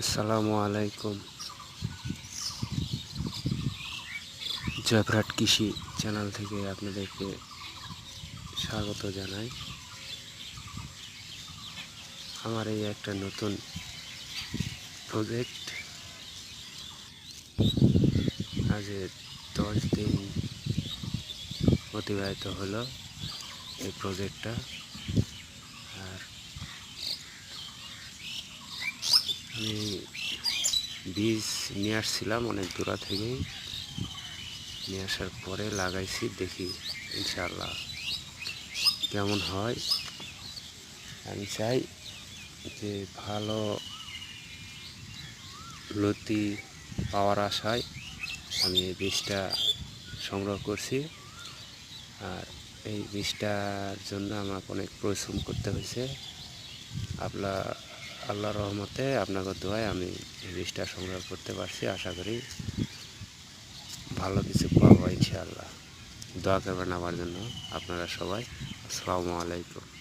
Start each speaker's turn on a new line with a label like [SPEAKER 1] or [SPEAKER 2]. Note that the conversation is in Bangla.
[SPEAKER 1] আসসালামু আলাইকুম। জয়প্রাট কৃষি চ্যানেল থেকে আপনাদেরকে স্বাগত জানাই। আমার এই একটা নতুন প্রজেক্ট আজ দশ দিন অতিবাহিত হলো এই প্রজেক্টটা আমি বীজ নিয়ে আসছিলাম অনেক দূরা থেকেই নিয়ে আসার পরে লাগাইছি, দেখি ইনশাল্লাহ কেমন হয়। আমি চাই যে ভালো লতি পাওয়ার আশায় আমি এই বীজটা সংগ্রহ করছি। আর এই বীজটার জন্য আমাকে অনেক পরিশ্রম করতে হয়েছে। আপনার আল্লাহ রহমতে আপনাকে দোয়ায় আমি বীজটা সংগ্রহ করতে পারছি। আশা করি ভালো কিছু পাবো ইনশাআল্লাহ। দোয়া করবেন আমার জন্য আপনারা সবাই। আসসালামু আলাইকুম।